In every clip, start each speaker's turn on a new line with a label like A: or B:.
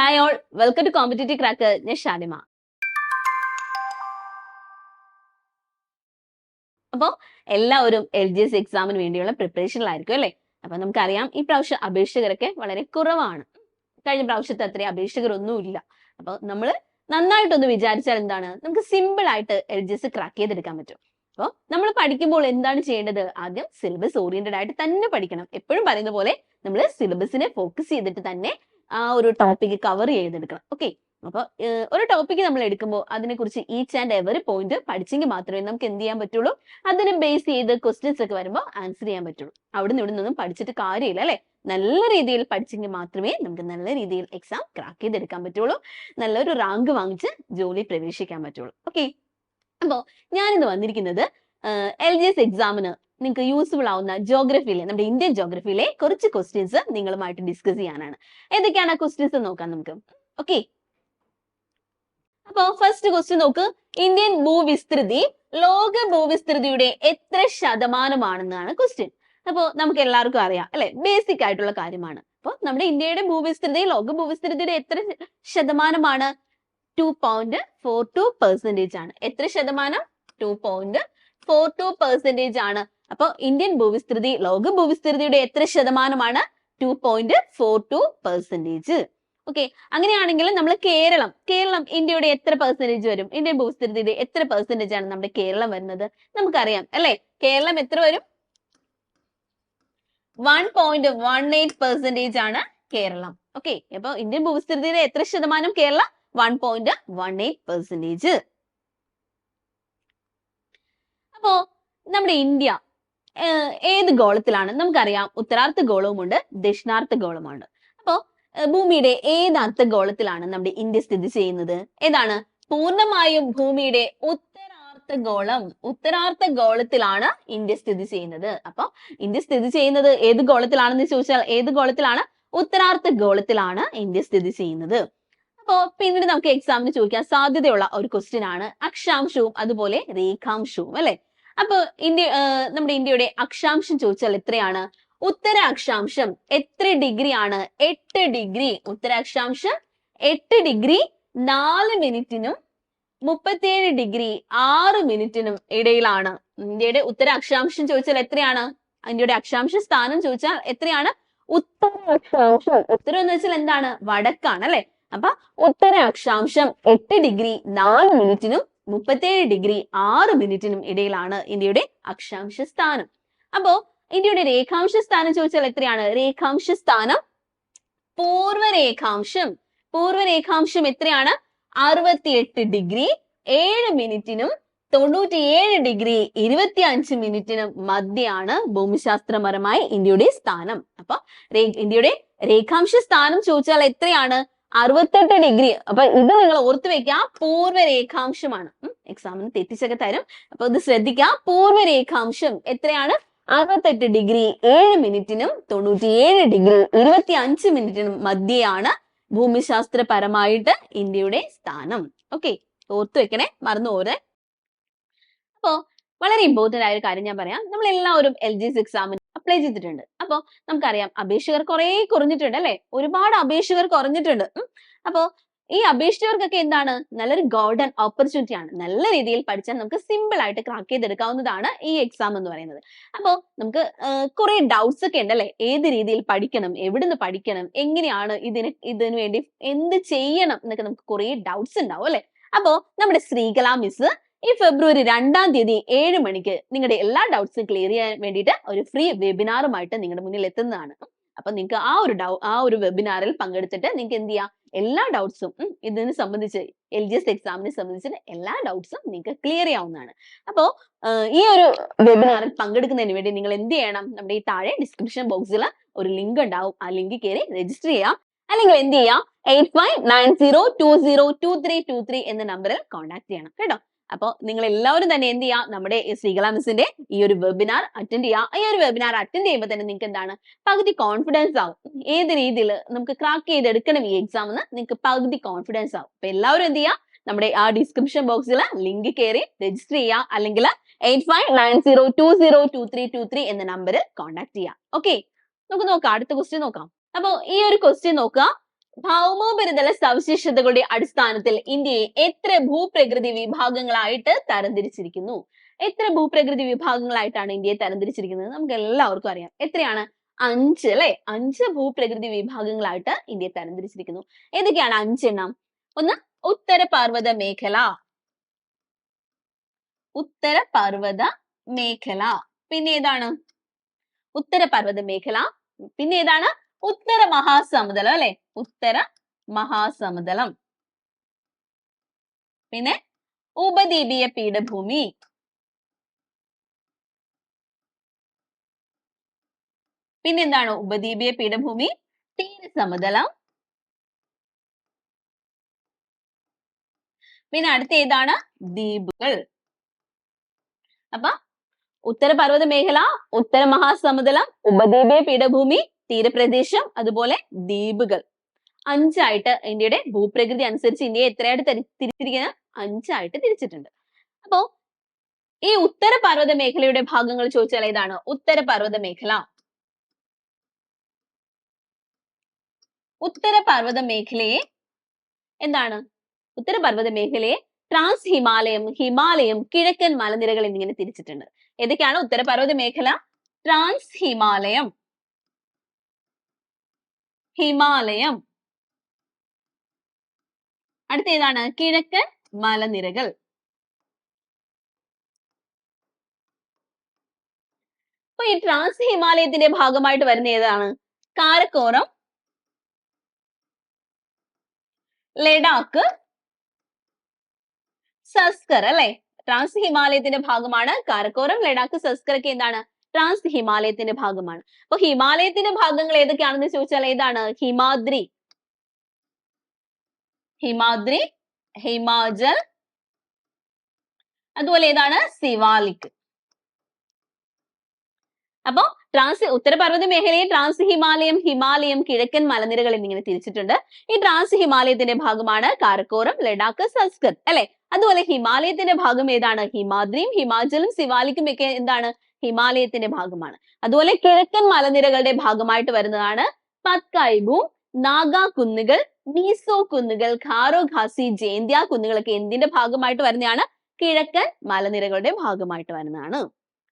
A: Hi all welcome to competitive crack ഞാൻ ഷാലിമ. അപ്പോൾ എല്ലാവരും എൽ ജി എസ് എക്സാമിന് വേണ്ടിയുള്ള പ്രിപ്പറേഷനിലായിരിക്കും അല്ലേ? അപ്പൊ നമുക്കറിയാം ഈ പ്രാവശ്യം അപേക്ഷകരൊക്കെ വളരെ കുറവാണ്. കഴിഞ്ഞ പ്രാവശ്യത്തെ അത്രയും അപേക്ഷകരൊന്നും ഇല്ല അപ്പൊ നമ്മൾ നന്നായിട്ടൊന്ന് വിചാരിച്ചാൽ എന്താണ്? നമുക്ക് സിമ്പിൾ ആയിട്ട് എൽ ജി എസ് ക്രാക്ക് ചെയ്തെടുക്കാൻ പറ്റും. അപ്പോൾ നമ്മൾ പഠിക്കുമ്പോൾ എന്താണ് ചെയ്യേണ്ടത്? ആദ്യം സിലബസ് ഓറിയന്റഡ് ആയിട്ട് തന്നെ പഠിക്കണം. എപ്പോഴും പറയുന്ന പോലെ നമ്മൾ സിലബസിനെ ഫോക്കസ് ചെയ്തിട്ട് തന്നെ ആ ഒരു ടോപ്പിക് കവർ ചെയ്തെടുക്കണം. ഓക്കെ അപ്പൊ ഒരു ടോപ്പിക് നമ്മൾ എടുക്കുമ്പോൾ അതിനെക്കുറിച്ച് ഈച്ച് ആൻഡ് എവറി പോയിന്റ് പഠിച്ചെങ്കിൽ മാത്രമേ നമുക്ക് എന്ത് ചെയ്യാൻ പറ്റുള്ളൂ? അതിനെ ബേസ് ചെയ്ത് ക്വസ്റ്റ്യൻസ് ഒക്കെ വരുമ്പോൾ ആൻസർ ചെയ്യാൻ പറ്റുള്ളൂ. അവിടെ നിന്ന് ഇവിടെ നിന്നും പഠിച്ചിട്ട് കാര്യമില്ല അല്ലെ? നല്ല രീതിയിൽ പഠിച്ചെങ്കിൽ മാത്രമേ നമുക്ക് നല്ല രീതിയിൽ എക്സാം ക്രാക്ക് ചെയ്തെടുക്കാൻ പറ്റുള്ളൂ. നല്ലൊരു റാങ്ക് വാങ്ങിച്ച് ജോലി പ്രവേശിക്കാൻ പറ്റുള്ളൂ. ഓക്കെ അപ്പോൾ ഞാനിന്ന് വന്നിരിക്കുന്നത് എൽ ജി എസ് എക്സാമിന് നിങ്ങൾക്ക് യൂസ്ഫുൾ ആവുന്ന ജോഗ്രഫിയിലെ നമ്മുടെ ഇന്ത്യൻ ജോഗ്രഫിയിലെ കുറച്ച് ക്വസ്റ്റ്യൻസ് നിങ്ങളുമായിട്ട് ഡിസ്കസ് ചെയ്യാനാണ്. ഏതൊക്കെയാണ് ആ ക്വസ്റ്റ്യൻസ് നോക്കാം നമുക്ക്. ഓക്കെ അപ്പോ ഫസ്റ്റ് ക്വസ്റ്റ്യൻ നോക്ക്. ഇന്ത്യൻ ഭൂവിസ്തൃതി ലോക ഭൂവിസ്തൃതിയുടെ എത്ര ശതമാനമാണെന്നാണ് ക്വസ്റ്റ്യൻ അപ്പോ നമുക്ക് എല്ലാവർക്കും അറിയാം അല്ലെ? ബേസിക് ആയിട്ടുള്ള കാര്യമാണ്. അപ്പൊ നമ്മുടെ ഇന്ത്യയുടെ ഭൂവിസ്തൃതി ലോക ഭൂവിസ്തൃതിയുടെ എത്ര ശതമാനമാണ്? Two point four two percentage ആണ്. എത്ര ശതമാനം? Two point four two percentage ആണ്. അപ്പൊ ഇന്ത്യൻ ഭൂവിസ്തൃതി ലോക ഭൂവിസ്തൃതിയുടെ എത്ര ശതമാനമാണ്? Two point four two percentage okay അങ്ങനെയാണെങ്കിൽ നമ്മൾ കേരളം കേരളം ഇന്ത്യയുടെ എത്ര പെർസെന്റേജ് വരും? ഇന്ത്യൻ ഭൂവിസ്തൃതിയുടെ എത്ര പെർസെന്റേജ് ആണ് നമ്മുടെ കേരളം വരുന്നത്? നമുക്കറിയാം അല്ലെ? കേരളം എത്ര വരും? One point one eight percentage ആണ് കേരളം. ഓക്കെ അപ്പൊ ഇന്ത്യൻ ഭൂവിസ്തൃതിയുടെ എത്ര ശതമാനം Kerala? One point one eight percentage അപ്പോ നമ്മുടെ ഇന്ത്യ ഏത് ഗോളത്തിലാണ്? നമുക്കറിയാം ഉത്തരാർത്ഥ ഗോളവുമുണ്ട് ദക്ഷിണാർത്ഥ ഗോളമുണ്ട് അപ്പോ ഭൂമിയുടെ ഏത് അർദ്ധഗോളത്തിലാണ് നമ്മുടെ ഇന്ത്യ സ്ഥിതി ചെയ്യുന്നത്? ഏതാണ്? പൂർണമായും ഭൂമിയുടെ ഉത്തരാർത്ഥ ഗോളം ഉത്തരാർത്ഥ ഗോളത്തിലാണ് ഇന്ത്യ സ്ഥിതി ചെയ്യുന്നത്. അപ്പൊ ഇന്ത്യ സ്ഥിതി ചെയ്യുന്നത് ഏത് ഗോളത്തിലാണെന്ന് ചോദിച്ചാൽ ഏത് ഗോളത്തിലാണ്? ഉത്തരാർത്ഥ ഗോളത്തിലാണ് ഇന്ത്യ സ്ഥിതി ചെയ്യുന്നത്. അപ്പോ പിന്നീട് നമുക്ക് എക്സാമിന് ചോദിക്കാൻ സാധ്യതയുള്ള ഒരു ക്വസ്റ്റ്യൻ ആണ്. അക്ഷാംശവും അതുപോലെ രേഖാംശവും അല്ലെ? അപ്പൊ ഇന്ത്യ നമ്മുടെ ഇന്ത്യയുടെ അക്ഷാംശം ചോദിച്ചാൽ എത്രയാണ്? ഉത്തര അക്ഷാംശം എത്ര ഡിഗ്രി ആണ്? എട്ട് ഡിഗ്രി ഉത്തര അക്ഷാംശം എട്ട് ഡിഗ്രി നാല് മിനിറ്റിനും മുപ്പത്തിയേഴ് ഡിഗ്രി ആറ് മിനിറ്റിനും ഇടയിലാണ്. ഇന്ത്യയുടെ ഉത്തര അക്ഷാംശം ചോദിച്ചാൽ എത്രയാണ്? ഇന്ത്യയുടെ അക്ഷാംശ സ്ഥാനം ചോദിച്ചാൽ എത്രയാണ്? ഉത്തര അക്ഷാംശം ഉത്തരം എന്ന് വെച്ചാൽ എന്താണ്? വടക്കാണ് അല്ലെ? അപ്പൊ ഉത്തര അക്ഷാംശം എട്ട് ഡിഗ്രി നാല് മിനിറ്റിനും മുപ്പത്തിയേഴ് ഡിഗ്രി ആറ് മിനിറ്റിനും ഇടയിലാണ് ഇന്ത്യയുടെ അക്ഷാംശ സ്ഥാനം. അപ്പോ ഇന്ത്യയുടെ രേഖാംശ സ്ഥാനം ചോദിച്ചാൽ എത്രയാണ്? രേഖാംശ സ്ഥാനം പൂർവരേഖാംശം. പൂർവരേഖാംശം എത്രയാണ്? അറുപത്തിയെട്ട് ഡിഗ്രി ഏഴ് മിനിറ്റിനും തൊണ്ണൂറ്റിയേഴ് ഡിഗ്രി ഇരുപത്തി അഞ്ച് മിനിറ്റിനും മധ്യയാണ് ഭൂമിശാസ്ത്രപരമായി ഇന്ത്യയുടെ സ്ഥാനം. അപ്പൊ ഇന്ത്യയുടെ രേഖാംശ സ്ഥാനം ചോദിച്ചാൽ എത്രയാണ്? അറുപത്തെട്ട് ഡിഗ്രി അപ്പൊ ഇത് നിങ്ങൾ ഓർത്തു വെക്കുക പൂർവരേഖാംശമാണ് എക്സാമിന് തെറ്റിച്ചൊക്കെ തരും. അപ്പൊ ഇത് ശ്രദ്ധിക്കുക പൂർവരേഖാംശം എത്രയാണ്? അറുപത്തെട്ട് ഡിഗ്രി ഏഴ് മിനിറ്റിനും തൊണ്ണൂറ്റിയേഴ് ഡിഗ്രി ഇരുപത്തി അഞ്ച് മിനിറ്റിനും മധ്യയാണ് ഭൂമിശാസ്ത്രപരമായിട്ട് ഇന്ത്യയുടെ സ്ഥാനം. ഓക്കെ ഓർത്തു വെക്കണേ മറന്നു പോരെ അപ്പോ വളരെ ഇമ്പോർട്ടന്റ് ആയ ഒരു കാര്യം ഞാൻ പറയാം. നമ്മൾ എല്ലാവരും എൽ ജി എക്സാമിന് അപ്ലൈ ചെയ്തിട്ടുണ്ട്. അപ്പോ നമുക്കറിയാം അപേക്ഷകർ കുറെ കുറഞ്ഞിട്ടുണ്ട് അല്ലെ? ഒരുപാട് അപേക്ഷകർ കുറഞ്ഞിട്ടുണ്ട്. അപ്പോൾ അപ്പോ ഈ അപേക്ഷിച്ചവർക്കൊക്കെ എന്താണ്? നല്ലൊരു ഗോൾഡൻ ഓപ്പർച്യൂണിറ്റി ആണ്. നല്ല രീതിയിൽ പഠിച്ചാൽ നമുക്ക് സിമ്പിൾ ആയിട്ട് ക്രാക്ക് ചെയ്തെടുക്കാവുന്നതാണ് ഈ എക്സാം എന്ന് പറയുന്നത്. അപ്പോ നമുക്ക് കുറെ ഡൗട്ട്സ് ഒക്കെ ഉണ്ട് അല്ലേ? ഏത് രീതിയിൽ പഠിക്കണം? എവിടുന്ന് പഠിക്കണം? എങ്ങനെയാണ് ഇതിന് ഇതിനു വേണ്ടി എന്ത് ചെയ്യണം? എന്നൊക്കെ നമുക്ക് കുറെ ഡൗട്ട്സ് ഉണ്ടാവും അല്ലെ? അപ്പോ നമ്മുടെ ശ്രീകല മിസ് ഈ ഫെബ്രുവരി രണ്ടാം തീയതി ഏഴ് മണിക്ക് നിങ്ങളുടെ എല്ലാ ഡൗട്ട്സും ക്ലിയർ ചെയ്യാൻ വേണ്ടിയിട്ട് ഒരു ഫ്രീ വെബിനാറുമായിട്ട് നിങ്ങളുടെ മുന്നിൽ എത്തുന്നതാണ്. അപ്പൊ നിങ്ങൾക്ക് ആ ഒരു ഡൗ ആ ഒരു വെബിനാറിൽ പങ്കെടുത്തിട്ട് നിങ്ങൾക്ക് എന്ത് ചെയ്യാം? എല്ലാ ഡൗട്ട്സും ഇതിനെ സംബന്ധിച്ച് എൽ ജി എസ് എക്സാമിനെ സംബന്ധിച്ചിട്ട് എല്ലാ ഡൗട്ട്സും നിങ്ങൾക്ക് ക്ലിയർ ചെയ്യാവുന്നതാണ്. അപ്പോ ഈ ഒരു വെബിനാറിൽ പങ്കെടുക്കുന്നതിന് വേണ്ടി നിങ്ങൾ എന്ത് ചെയ്യണം? നമ്മുടെ ഈ താഴെ ഡിസ്ക്രിപ്ഷൻ ബോക്സിൽ ഒരു ലിങ്ക് ഉണ്ടാവും. ആ ലിങ്ക് കയറി രജിസ്റ്റർ ചെയ്യാം. അല്ലെങ്കിൽ എന്ത് ചെയ്യാം? Eight five nine zero two zero two three two three എന്ന നമ്പറിൽ കോൺടാക്ട് ചെയ്യണം. കേട്ടോ? അപ്പൊ നിങ്ങൾ എല്ലാവരും തന്നെ എന്ത് ചെയ്യുക നമ്മുടെ ശ്രീകല മിസ്സിന്റെ ഈ ഒരു വെബിനാർ അറ്റൻഡ് ചെയ്യുക ഈ ഒരു വെബിനാർ അറ്റൻഡ് ചെയ്യുമ്പോൾ തന്നെ നിങ്ങൾക്ക് എന്താണ്? പകുതി കോൺഫിഡൻസ് ആവും. ഏത് രീതിയിൽ നമുക്ക് ക്രാക്ക് ചെയ്തെടുക്കണം ഈ എക്സാം എന്ന് നിങ്ങൾക്ക് പകുതി കോൺഫിഡൻസ് ആവും. അപ്പൊ എല്ലാവരും എന്ത് ചെയ്യുക നമ്മുടെ ആ ഡിസ്ക്രിപ്ഷൻ ബോക്സിൽ ലിങ്ക് കയറി രജിസ്റ്റർ ചെയ്യുക അല്ലെങ്കിൽ eight five nine zero two zero two three two three എന്ന നമ്പറിൽ കോൺടാക്ട് ചെയ്യുക ഓക്കെ നമുക്ക് നോക്കാം. അടുത്ത ക്വസ്റ്റ്യൻ നോക്കാം. അപ്പോൾ ഈ ഒരു ക്വസ്റ്റ്യൻ നോക്കുക. ഭൗമോപരിതല സവിശേഷതകളുടെ അടിസ്ഥാനത്തിൽ ഇന്ത്യയെ എത്ര ഭൂപ്രകൃതി വിഭാഗങ്ങളായിട്ട് തരംതിരിച്ചിരിക്കുന്നു? എത്ര ഭൂപ്രകൃതി വിഭാഗങ്ങളായിട്ടാണ് ഇന്ത്യയെ തരംതിരിച്ചിരിക്കുന്നത്? നമുക്ക് എല്ലാവർക്കും അറിയാം. എത്രയാണ്? അഞ്ച് അല്ലെ? അഞ്ച് ഭൂപ്രകൃതി വിഭാഗങ്ങളായിട്ട് ഇന്ത്യയെ തരംതിരിച്ചിരിക്കുന്നു. ഏതൊക്കെയാണ് അഞ്ചെണ്ണം ഒന്ന് ഉത്തര പർവത മേഖല. ഉത്തര പർവത മേഖല. പിന്നെ ഏതാണ്? ഉത്തര പർവത മേഖല. പിന്നെ ഏതാണ്? ഉത്തര മഹാസമതലം അല്ലെ? ഉത്തര മഹാസമതലം. പിന്നെ ഉപദ്വീപീയ പീഠഭൂമി. പിന്നെ എന്താണ് ഉപദ്വീപീയ പീഠഭൂമി? തീരസമതലം പിന്നെ അടുത്ത ഏതാണ് ദ്വീപുകൾ. അപ്പൊ ഉത്തരപർവത മേഖല ഉത്തര മഹാസമുദ്രം ഉപദ്വീപീയ പീഠഭൂമി തീരപ്രദേശം അതുപോലെ ദ്വീപുകൾ. അഞ്ചായിട്ട് ഇന്ത്യയുടെ ഭൂപ്രകൃതി അനുസരിച്ച് ഇന്ത്യയെ എത്രയായിട്ട് തിരിച്ചിരിക്കുന്ന? അഞ്ചായിട്ട് തിരിച്ചിട്ടുണ്ട്. അപ്പോ ഈ ഉത്തര പർവത മേഖലയുടെ ഭാഗങ്ങൾ ചോദിച്ചാൽ ഏതാണ്? ഉത്തര പർവത മേഖല ഉത്തര പർവത മേഖലയെ എന്താണ്? ഉത്തര പർവത മേഖലയെ ട്രാൻസ് ഹിമാലയം ഹിമാലയം കിഴക്കൻ മലനിരകൾ എന്നിങ്ങനെ തിരിച്ചിട്ടുണ്ട്. ഏതൊക്കെയാണ് ഉത്തര പർവത മേഖല ട്രാൻസ് ഹിമാലയം. ഹിമാലയം. അടുത്ത ഏതാണ് കിഴക്കൻ മലനിരകൾ. അപ്പൊ ഈ ട്രാൻസ് ഹിമാലയത്തിന്റെ ഭാഗമായിട്ട് വരുന്ന ഏതാണ്? കാരക്കോറം ലഡാക്ക് സസ്കർ അല്ലെ? ട്രാൻസ് ഹിമാലയത്തിന്റെ ഭാഗമാണ് കാരക്കോറം ലഡാക്ക് സസ്കർ ഒക്കെ എന്താണ്? ട്രാൻസ് ഹിമാലയത്തിന്റെ ഭാഗമാണ്. അപ്പൊ ഹിമാലയത്തിന്റെ ഭാഗങ്ങൾ ഏതൊക്കെയാണെന്ന് ചോദിച്ചാൽ ഏതാണ്? ഹിമാദ്രി. ഹിമാദ്രി ഹിമാചൽ അതുപോലെ ഏതാണ്? സിവാലിക്. അപ്പോ ട്രാൻസ് ഉത്തരപർവത മേഖലയെ ട്രാൻസ് ഹിമാലയം ഹിമാലയം കിഴക്കൻ മലനിരകൾ എന്നിങ്ങനെ തിരിച്ചിട്ടുണ്ട്. ഈ ട്രാൻസ് ഹിമാലയത്തിന്റെ ഭാഗമാണ് കാരക്കോറം ലഡാക്ക് സസ്കർ അല്ലെ? അതുപോലെ ഹിമാലയത്തിന്റെ ഭാഗം ഏതാണ്? ഹിമാദ്രിയും ഹിമാചലും സിവാലിക്കും ഒക്കെ എന്താണ്? ഹിമാലയത്തിന്റെ ഭാഗമാണ്. അതുപോലെ കിഴക്കൻ മലനിരകളുടെ ഭാഗമായിട്ട് വരുന്നതാണ് പത്കായിബു നാഗ കുന്നുകൾ മീസോ കുന്നുകൾ ഖാറോ ഖാസി ജയന്തിയ കുന്നുകളൊക്കെ എന്തിന്റെ ഭാഗമായിട്ട് വരുന്നതാണ്? കിഴക്കൻ മലനിരകളുടെ ഭാഗമായിട്ട് വരുന്നതാണ്.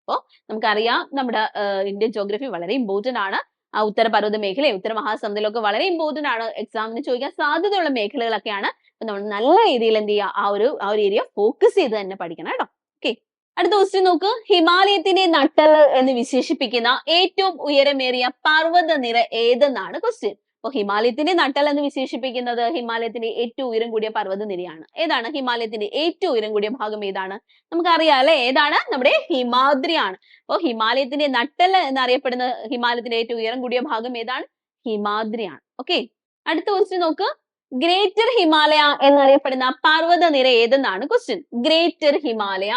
A: അപ്പോ നമുക്കറിയാം നമ്മുടെ ഇന്ത്യൻ ജോഗ്രഫി വളരെ ഇമ്പോർട്ടന്റ് ആണ്. ആ ഉത്തരപർവത മേഖലയും ഉത്തര മഹാസമുദ്രമൊക്കെ വളരെ ഇമ്പോർട്ടന്റ് ആണ്. എക്സാമിന് ചോദിക്കാൻ സാധ്യതയുള്ള മേഖലകളൊക്കെയാണ്. നമ്മൾ നല്ല രീതിയിൽ എന്ത് ചെയ്യുക? ആ ഒരു ആ ഒരു ഏരിയ ഫോക്കസ് ചെയ്ത് തന്നെ പഠിക്കണം കേട്ടോ. അടുത്ത ക്വസ്റ്റ്യൻ നോക്ക്. ഹിമാലയത്തിന്റെ നട്ടൽ എന്ന് വിശേഷിപ്പിക്കുന്ന ഏറ്റവും ഉയരമേറിയ പർവത നിര ഏതെന്നാണ് ക്വസ്റ്റ്യൻ അപ്പൊ ഹിമാലയത്തിന്റെ നട്ടൽ എന്ന് വിശേഷിപ്പിക്കുന്നത് ഹിമാലയത്തിന്റെ ഏറ്റവും ഉയരം കൂടിയ പർവത നിരയാണ്. ഏതാണ്? ഹിമാലയത്തിന്റെ ഏറ്റവും ഉയരം കൂടിയ ഭാഗം ഏതാണ്? നമുക്കറിയാം അല്ലെ? ഏതാണ്? നമ്മുടെ ഹിമാദ്രിയാണ്. അപ്പൊ ഹിമാലയത്തിന്റെ നട്ടൽ എന്നറിയപ്പെടുന്ന ഹിമാലയത്തിന്റെ ഏറ്റവും ഉയരം കൂടിയ ഭാഗം ഏതാണ്? ഹിമാദ്രിയാണ്. ഓക്കെ? അടുത്ത ക്വസ്റ്റ്യൻ നോക്ക്. ഗ്രേറ്റർ ഹിമാലയ എന്നറിയപ്പെടുന്ന പർവത നിര ഏതെന്നാണ് ക്വസ്റ്റ്യൻ ഗ്രേറ്റർ ഹിമാലയ.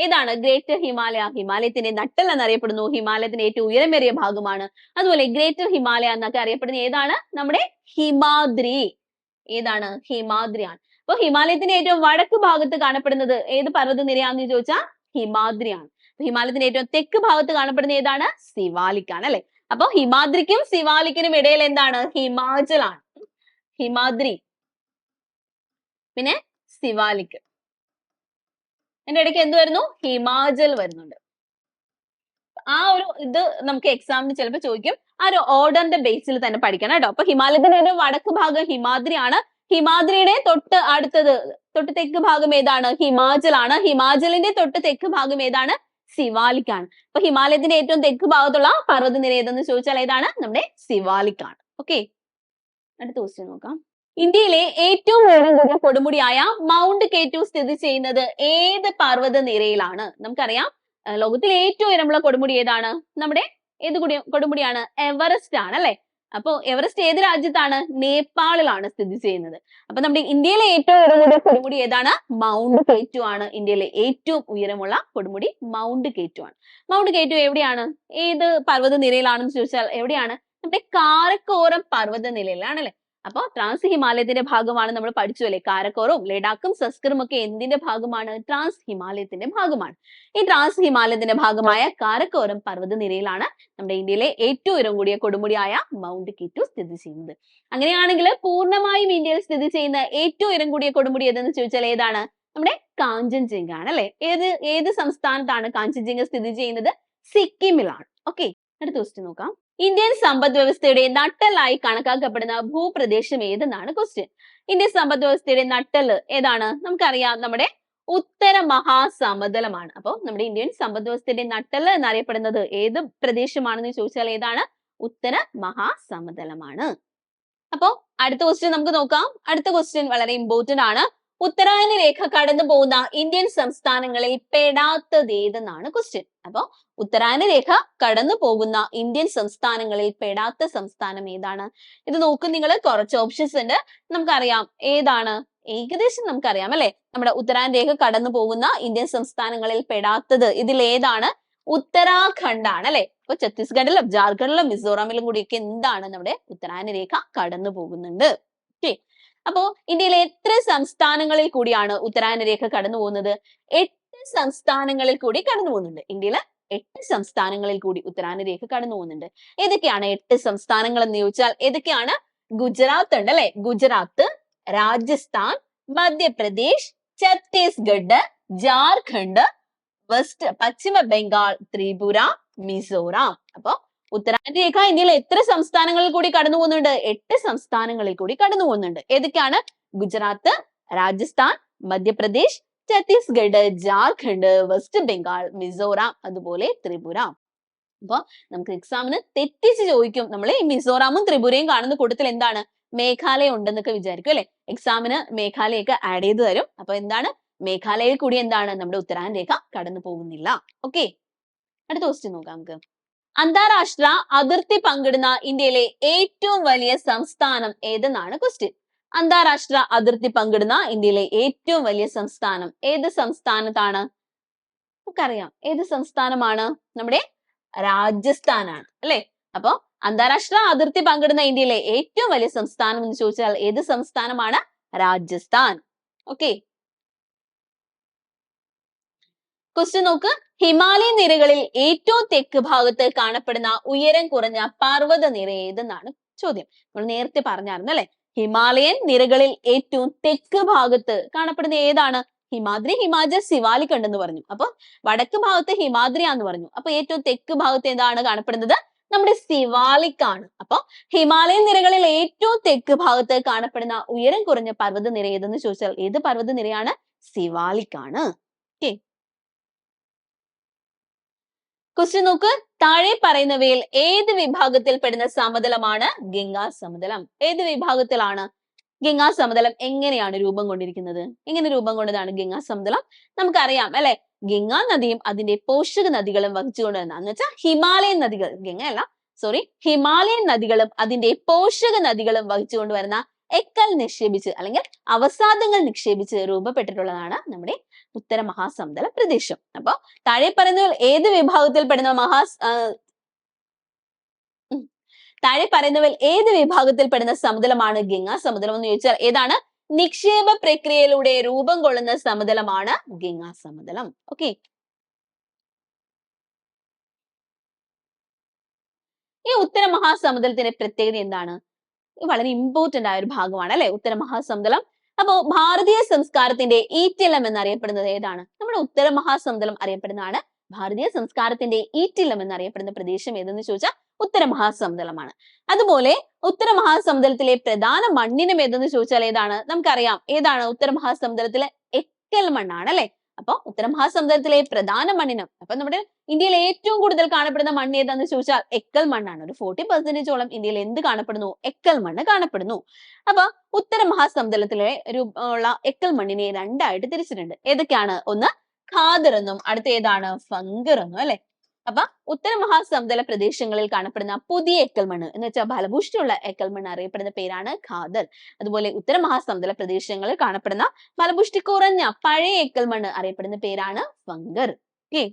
A: ഏതാണ് ഗ്രേറ്റർ ഹിമാലയ. ഹിമാലയത്തിന്റെ നട്ടൽ എന്നറിയപ്പെടുന്നു. ഹിമാലയത്തിന്റെ ഏറ്റവും ഉയരമേറിയ ഭാഗമാണ്. അതുപോലെ ഗ്രേറ്റർ ഹിമാലയ എന്നൊക്കെ അറിയപ്പെടുന്ന ഏതാണ്? നമ്മുടെ ഹിമാദ്രി. ഏതാണ്? ഹിമാദ്രിയാണ്. അപ്പൊ ഹിമാലയത്തിന്റെ ഏറ്റവും വടക്ക് ഭാഗത്ത് കാണപ്പെടുന്നത് ഏത് പർവത നിരയാണെന്ന് ചോദിച്ചാൽ ഹിമാദ്രിയാണ്. ഹിമാലയത്തിന്റെ ഏറ്റവും തെക്ക് ഭാഗത്ത് കാണപ്പെടുന്ന ഏതാണ്? സിവാലിക്കാണ് അല്ലെ? അപ്പൊ ഹിമാദ്രിക്കും സിവാലിക്കിനും ഇടയിൽ എന്താണ്? ഹിമാചലാണ്. ഹിമാദ്രി. പിന്നെ സിവാലിക്. അതിന്റെ ഇടയ്ക്ക് എന്ത് വരുന്നു? ഹിമാചൽ വരുന്നുണ്ട്. ആ ഒരു ഇത് നമുക്ക് എക്സാമിന് ചിലപ്പോൾ ചോദിക്കും. ആ ഒരു ഓർഡറിന്റെ ബേസിൽ തന്നെ പഠിക്കണം കേട്ടോ. അപ്പൊ ഹിമാലയത്തിന്റെ ഒരു വടക്ക് ഭാഗം ഹിമാദ്രിയാണ്. ഹിമാദ്രിയുടെ തൊട്ട് അടുത്തത് തൊട്ട് തെക്ക് ഭാഗം ഏതാണ്? ഹിമാചൽ ആണ്. ഹിമാചലിന്റെ തൊട്ട് തെക്ക് ഭാഗം ഏതാണ്? സിവാലിക്കാണ് അപ്പൊ ഹിമാലയത്തിന്റെ ഏറ്റവും തെക്ക് ഭാഗത്തുള്ള പർവതനിര ഏതെന്ന് ചോദിച്ചാൽ ഏതാണ്? നമ്മുടെ സിവാലിക്കാണ് ഓക്കെ അടുത്ത ക്വസ്റ്റ്യൻ നോക്കാം. ഇന്ത്യയിലെ ഏറ്റവും ഉയരം കൂടിയ കൊടുമുടിയായ മൗണ്ട് കേറ്റു സ്ഥിതി ചെയ്യുന്നത് ഏത് പർവത നിരയിലാണ്? നമുക്കറിയാം ലോകത്തിലെ ഏറ്റവും ഉയരമുള്ള കൊടുമുടി ഏതാണ്? നമ്മുടെ ഏത് കുടി കൊടുമുടിയാണ്? എവറസ്റ്റ് ആണ് അല്ലെ? അപ്പോ എവറസ്റ്റ് ഏത് രാജ്യത്താണ്? നേപ്പാളിലാണ് സ്ഥിതി ചെയ്യുന്നത്. അപ്പൊ നമ്മുടെ ഇന്ത്യയിലെ ഏറ്റവും ഉയരമുള്ള കൊടുമുടി ഏതാണ്? മൗണ്ട് കേറ്റു ആണ്. ഇന്ത്യയിലെ ഏറ്റവും ഉയരമുള്ള കൊടുമുടി മൗണ്ട് കേറ്റു ആണ്. മൗണ്ട് കേറ്റു എവിടെയാണ്? ഏത് പർവത നിരയിലാണെന്ന് ചോദിച്ചാൽ എവിടെയാണ്? നമ്മുടെ കാരക്കോറം പർവത നിലയിലാണ് അല്ലെ അപ്പൊ ട്രാൻസ് ഹിമാലയത്തിന്റെ ഭാഗമാണ് നമ്മൾ പഠിച്ചു അല്ലെ കാരക്കോറും ലഡാക്കും സസ്കറും ഒക്കെ എന്തിന്റെ ഭാഗമാണ്? ട്രാൻസ് ഹിമാലയത്തിന്റെ ഭാഗമാണ്. ഈ ട്രാൻസ് ഹിമാലയത്തിന്റെ ഭാഗമായ കാരക്കോറം പർവതനിരയിലാണ് നമ്മുടെ ഇന്ത്യയിലെ ഏറ്റവും ഉയരം കൂടിയ കൊടുമുടിയായ മൗണ്ട് കിറ്റു സ്ഥിതി ചെയ്യുന്നത്. അങ്ങനെയാണെങ്കിൽ പൂർണമായും ഇന്ത്യയിൽ സ്ഥിതി ചെയ്യുന്ന ഏറ്റവും ഉയരം കൂടിയ കൊടുമുടി ഏതെന്ന് ചോദിച്ചാൽ ഏതാണ്? നമ്മുടെ കാഞ്ചൻജിംഗ ആണ് അല്ലെ ഏത് ഏത് സംസ്ഥാനത്താണ് കാഞ്ചൻജിംഗ സ്ഥിതി ചെയ്യുന്നത്? സിക്കിമിലാണ്. ഓക്കെ അടുത്ത ക്വസ്റ്റ്യൻ നോക്കാം. ഇന്ത്യൻ സമ്പദ് വ്യവസ്ഥയുടെ നട്ടലായി കണക്കാക്കപ്പെടുന്ന ഭൂപ്രദേശം ഏതെന്നാണ് ക്വസ്റ്റ്യൻ ഇന്ത്യൻ സമ്പദ് വ്യവസ്ഥയുടെ നട്ടൽ ഏതാണ്? നമുക്കറിയാം നമ്മുടെ ഉത്തര മഹാസമതലമാണ്. അപ്പോൾ നമ്മുടെ ഇന്ത്യൻ സമ്പദ് വ്യവസ്ഥയുടെ നട്ടൽ എന്നറിയപ്പെടുന്നത് ഏത് പ്രദേശമാണെന്ന് ചോദിച്ചാൽ ഏതാണ്? ഉത്തര മഹാസമതലമാണ്. അപ്പോ അടുത്ത ക്വസ്റ്റ്യൻ നമുക്ക് നോക്കാം. അടുത്ത ക്വസ്റ്റ്യൻ വളരെ ഇമ്പോർട്ടന്റ് ആണ്. ഉത്തരായന രേഖ കടന്നു പോകുന്ന ഇന്ത്യൻ സംസ്ഥാനങ്ങളിൽ പെടാത്തത് ഏതെന്നാണ് ക്വസ്റ്റ്യൻ അപ്പോ ഉത്തരായന രേഖ കടന്നു പോകുന്ന ഇന്ത്യൻ സംസ്ഥാനങ്ങളിൽ പെടാത്ത സംസ്ഥാനം ഏതാണ്? ഇത് നോക്കും നിങ്ങൾ കുറച്ച് ഓപ്ഷൻസ് ഉണ്ട്. നമുക്കറിയാം ഏതാണ്? ഏകദേശം നമുക്കറിയാം അല്ലെ? നമ്മുടെ ഉത്തരായന രേഖ കടന്നു പോകുന്ന ഇന്ത്യൻ സംസ്ഥാനങ്ങളിൽ പെടാത്തത് ഇതിൽ ഏതാണ്? ഉത്തരാഖണ്ഡ് ആണ് അല്ലെ? ഇപ്പൊ ഛത്തീസ്ഗഡിലും ജാർഖണ്ഡിലും മിസോറാമിലും കൂടിയൊക്കെ എന്താണ് നമ്മുടെ ഉത്തരായന രേഖ കടന്നു പോകുന്നുണ്ട്. ഓക്കെ അപ്പോ ഇന്ത്യയിലെ എത്ര സംസ്ഥാനങ്ങളിൽ കൂടിയാണ് ഉത്തരായന രേഖ കടന്നു പോകുന്നത്? എട്ട് സംസ്ഥാനങ്ങളിൽ കൂടി കടന്നു പോകുന്നുണ്ട്. ഇന്ത്യയിലെ എട്ട് സംസ്ഥാനങ്ങളിൽ കൂടി ഉത്തരാനരേഖ കടന്നു പോകുന്നുണ്ട്. ഏതൊക്കെയാണ് എട്ട് സംസ്ഥാനങ്ങൾ എന്ന് ചോദിച്ചാൽ ഏതൊക്കെയാണ്? ഗുജറാത്ത് ഉണ്ട് അല്ലെ? ഗുജറാത്ത് രാജസ്ഥാൻ മധ്യപ്രദേശ് ഛത്തീസ്ഗഡ് ജാർഖണ്ഡ് വെസ്റ്റ് പശ്ചിമ ബംഗാൾ ത്രിപുര മിസോറാം. അപ്പൊ ഉത്തരാഖണ്ഡ് ഇന്ത്യയിൽ എത്ര സംസ്ഥാനങ്ങളിൽ കൂടി കടന്നു പോകുന്നുണ്ട്? എട്ട് സംസ്ഥാനങ്ങളിൽ കൂടി കടന്നു പോകുന്നുണ്ട്. ഏതൊക്കെയാണ്? ഗുജറാത്ത് രാജസ്ഥാൻ മധ്യപ്രദേശ് ഛത്തീസ്ഗഡ് ജാർഖണ്ഡ് വെസ്റ്റ് ബംഗാൾ മിസോറാം അതുപോലെ ത്രിപുര. അപ്പൊ നമുക്ക് എക്സാമിന് തെറ്റിച്ച് ചോദിക്കും. നമ്മൾ ഈ മിസോറാമും ത്രിപുരയും കാണുന്ന കൂട്ടത്തിൽ എന്താണ്? മേഘാലയ ഉണ്ടെന്നൊക്കെ വിചാരിക്കും അല്ലെ? എക്സാമിന് മേഘാലയൊക്കെ ആഡ് ചെയ്ത് തരും. അപ്പൊ എന്താണ്? മേഘാലയയിൽ കൂടി എന്താണ്? നമ്മുടെ ഉത്തരാഖണ്ഡ് രേഖ കടന്നു പോകുന്നില്ല. ഓക്കെ അടുത്ത ക്വസ്റ്റ്യൻ നോക്കാം നമുക്ക്. അന്താരാഷ്ട്ര അതിർത്തി പങ്കിടുന്ന ഇന്ത്യയിലെ ഏറ്റവും വലിയ സംസ്ഥാനം ഏതെന്നാണ് ക്വസ്റ്റ്യൻ അന്താരാഷ്ട്ര അതിർത്തി പങ്കിടുന്ന ഇന്ത്യയിലെ ഏറ്റവും വലിയ സംസ്ഥാനം ഏത് സംസ്ഥാനത്താണ്? നമുക്കറിയാം. ഏത് സംസ്ഥാനമാണ്? നമ്മുടെ രാജസ്ഥാനാണ് അല്ലെ? അപ്പൊ അന്താരാഷ്ട്ര അതിർത്തി പങ്കിടുന്ന ഇന്ത്യയിലെ ഏറ്റവും വലിയ സംസ്ഥാനം എന്ന് ചോദിച്ചാൽ ഏത് സംസ്ഥാനമാണ്? രാജസ്ഥാൻ. ഓക്കെ. ക്വസ്റ്റ്യൻ നോക്ക്. ഹിമാലയൻ നിരകളിൽ ഏറ്റവും തെക്ക് ഭാഗത്ത് കാണപ്പെടുന്ന ഉയരം കുറഞ്ഞ പർവത നിര ഏതെന്നാണ് ചോദ്യം. നമ്മൾ നേരത്തെ പറഞ്ഞായിരുന്നു അല്ലെ? ഹിമാലയൻ നിരകളിൽ ഏറ്റവും തെക്ക് ഭാഗത്ത് കാണപ്പെടുന്ന ഏതാണ്? ഹിമാദ്രി ഹിമാചൽ സിവാലിക് ഉണ്ടെന്ന് പറഞ്ഞു. അപ്പൊ വടക്ക് ഭാഗത്ത് ഹിമാദ്രിയാന്ന് പറഞ്ഞു. അപ്പൊ ഏറ്റവും തെക്ക് ഭാഗത്ത് എന്താണ് കാണപ്പെടുന്നത്? നമ്മുടെ സിവാലിക് ആണ് അപ്പൊ ഹിമാലയൻ നിരകളിൽ ഏറ്റവും തെക്ക് ഭാഗത്ത് കാണപ്പെടുന്ന ഉയരം കുറഞ്ഞ പർവത നിര ഏതെന്ന് ചോദിച്ചാൽ ഏത് പർവത നിരയാണ് സിവാലിക് ആണ് ഓക്കെ ക്വസ്റ്റ്യൻ നോക്ക്. താഴെ പറയുന്നവയിൽ ഏത് വിഭാഗത്തിൽ പെടുന്ന സമതലമാണ് ഗംഗാ സമതലം? ഏത് വിഭാഗത്തിലാണ് ഗംഗാ സമതലം എങ്ങനെയാണ് രൂപം കൊണ്ടിരിക്കുന്നത്? എങ്ങനെ രൂപം കൊണ്ടതാണ് ഗംഗാ സമതലം? നമുക്കറിയാം അല്ലെ? ഗംഗാ നദിയും അതിന്റെ പോഷക നദികളും വഹിച്ചുകൊണ്ട് എന്ന് വെച്ചാൽ ഹിമാലയൻ നദികൾ ഗംഗ അല്ല സോറി ഹിമാലയൻ നദികളും അതിന്റെ പോഷക നദികളും വഹിച്ചുകൊണ്ട് വരുന്ന എക്കൽ നിക്ഷേപിച്ച് അല്ലെങ്കിൽ അവസാദങ്ങൾ നിക്ഷേപിച്ച് രൂപപ്പെട്ടിട്ടുള്ളതാണ് നമ്മുടെ ഉത്തര മഹാസമതല പ്രദേശം. അപ്പൊ താഴെ പറയുന്നവർ ഏത് വിഭാഗത്തിൽ പെടുന്ന മഹാ താഴെ പറയുന്നവർ ഏത് വിഭാഗത്തിൽ പെടുന്ന സമതലമാണ് ഗംഗാ സമതലം എന്ന് ചോദിച്ചാൽ ഏതാണ്? നിക്ഷേപ പ്രക്രിയയിലൂടെ രൂപം കൊള്ളുന്ന സമതലമാണ് ഗംഗാ സമതലം. ഓക്കെ. ഈ ഉത്തര മഹാസമുദ്രത്തിന്റെ പ്രത്യേകത എന്താണ്? വളരെ ഇമ്പോർട്ടന്റ് ആയ ഒരു ഭാഗമാണ് അല്ലെ? ഉത്തര മഹാസമുദ്രം അപ്പോ ഭാരതീയ സംസ്കാരത്തിന്റെ ഈറ്റില്ലം എന്നറിയപ്പെടുന്നത് ഏതാണ്? നമ്മുടെ ഉത്തര മഹാസമുദ്രം അറിയപ്പെടുന്നതാണ് ഭാരതീയ സംസ്കാരത്തിന്റെ ഈറ്റില്ലം എന്നറിയപ്പെടുന്ന പ്രദേശം ഏതെന്ന് ചോദിച്ചാൽ ഉത്തര മഹാസമുദ്രമാണ് അതുപോലെ ഉത്തര മഹാസമുദ്രത്തിലെ പ്രധാന മണ്ണിനം ഏതെന്ന് ചോദിച്ചാൽ ഏതാണ്? നമുക്കറിയാം ഏതാണ് ഉത്തര മഹാസമുദ്രത്തിലെ എക്കൽ മണ്ണാണ് അല്ലെ? അപ്പൊ ഉത്തര മഹാസമുദ്രത്തിലെ പ്രധാന മണ്ണിനം. അപ്പൊ നമ്മുടെ ഇന്ത്യയിൽ ഏറ്റവും കൂടുതൽ കാണപ്പെടുന്ന മണ്ണ് ഏതാന്ന് ചോദിച്ചാൽ എക്കൽ മണ്ണാണ്. ഒരു ഫോർട്ടി പെർസെന്റേജോളം ഇന്ത്യയിൽ എന്ത് കാണപ്പെടുന്നു? എക്കൽ മണ്ണ് കാണപ്പെടുന്നു. അപ്പൊ ഉത്തര മഹാസമുദ്രത്തിലെ ഉള്ള എക്കൽ മണ്ണിനെ രണ്ടായിട്ട് തിരിച്ചിട്ടുണ്ട്. ഏതൊക്കെയാണ്? ഒന്ന് ഖാദർ എന്നും അടുത്ത ഏതാണ്? ഫംഗർ എന്നും അല്ലെ? അപ്പൊ ഉത്തര മഹാസമുദ്ര പ്രദേശങ്ങളിൽ കാണപ്പെടുന്ന പുതിയ എക്കൽ മണ്ണ് എന്ന് വെച്ചാൽ ഫലഭൂഷ്ടിയുള്ള എക്കൽ മണ്ണ് അറിയപ്പെടുന്ന പേരാണ് ഖാദർ. അതുപോലെ ഉത്തര മഹാസമുദ്ര പ്രദേശങ്ങളിൽ കാണപ്പെടുന്ന ഫലഭൂഷ്ടി കുറഞ്ഞ പഴയ എക്കൽ മണ്ണ് അറിയപ്പെടുന്ന പേരാണ് ഫംഗർ. ഓക്കെ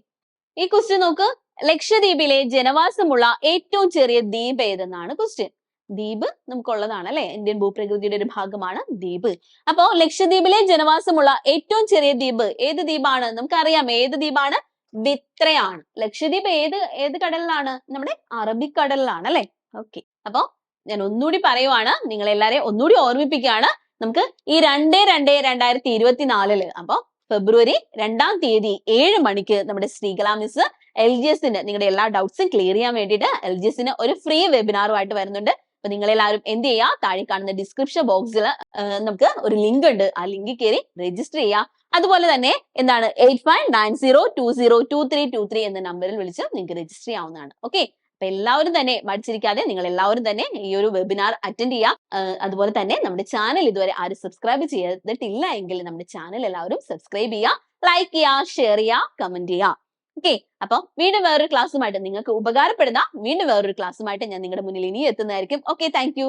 A: ഈ ക്വസ്റ്റ്യൻ നോക്ക്. ലക്ഷദ്വീപിലെ ജനവാസമുള്ള ഏറ്റവും ചെറിയ ദ്വീപ് ഏതെന്നാണ് ക്വസ്റ്റ്യൻ ദ്വീപ് നമുക്കുള്ളതാണ് അല്ലെ? ഇന്ത്യൻ ഭൂപ്രകൃതിയുടെ ഒരു ഭാഗമാണ് ദ്വീപ്. അപ്പോ ലക്ഷദ്വീപിലെ ജനവാസമുള്ള ഏറ്റവും ചെറിയ ദ്വീപ് ഏത് ദ്വീപാണ്? നമുക്കറിയാം ഏത് ദ്വീപാണ്? വിത്രയാണ്. ലക്ഷദ്വീപ് ഏത് ഏത് കടലിലാണ്? നമ്മുടെ അറബിക്കടലിലാണ് അല്ലെ? ഓക്കെ അപ്പോ ഞാൻ ഒന്നുകൂടി പറയുവാണ്. നിങ്ങൾ എല്ലാരെയും ഒന്നുകൂടി ഓർമ്മിപ്പിക്കുകയാണ്. നമുക്ക് ഈ രണ്ടേ രണ്ടേ രണ്ടായിരത്തി ഇരുപത്തിനാലിൽ അപ്പൊ ഫെബ്രുവരി രണ്ടാം തീയതി ഏഴ് മണിക്ക് നമ്മുടെ ശ്രീകല മിസ് എൽ ജി എസിന് നിങ്ങളുടെ എല്ലാ ഡൗട്ട്സും ക്ലിയർ ചെയ്യാൻ വേണ്ടിയിട്ട് എൽ ജി എസിന് ഒരു ഫ്രീ വെബിനാറുമായിട്ട് വരുന്നുണ്ട്. അപ്പൊ നിങ്ങൾ എല്ലാവരും എന്ത് ചെയ്യുക? താഴെ കാണുന്ന ഡിസ്ക്രിപ്ഷൻ ബോക്സിൽ നമുക്ക് ഒരു ലിങ്ക് ഉണ്ട്. ആ ലിങ്കിൽ കയറി രജിസ്റ്റർ ചെയ്യുക. അതുപോലെ തന്നെ എന്താണ്? Eight five nine zero two zero two three two three എന്ന നമ്പറിൽ വിളിച്ച് നിങ്ങൾക്ക് രജിസ്റ്റർ ചെയ്യാവുന്നതാണ്. ഓക്കെ അപ്പൊ എല്ലാവരും തന്നെ മടിച്ചിരിക്കാതെ നിങ്ങൾ എല്ലാവരും തന്നെ ഈ ഒരു വെബിനാർ അറ്റൻഡ് ചെയ്യാം. അതുപോലെ തന്നെ നമ്മുടെ ചാനൽ ഇതുവരെ ആരും സബ്സ്ക്രൈബ് ചെയ്തിട്ടില്ല എങ്കിൽ നമ്മുടെ ചാനൽ എല്ലാവരും സബ്സ്ക്രൈബ് ചെയ്യുക ലൈക്ക് ചെയ്യുക ഷെയർ ചെയ്യുക കമന്റ് ചെയ്യുക ഓക്കെ അപ്പൊ വീണ്ടും വേറൊരു ക്ലാസ്സുമായിട്ട് നിങ്ങൾക്ക് ഉപകാരപ്പെടുന്ന വീണ്ടും വേറൊരു ക്ലാസ്സുമായിട്ട് ഞാൻ നിങ്ങളുടെ മുന്നിൽ ഇനി എത്തുന്നതായിരിക്കും. Okay thank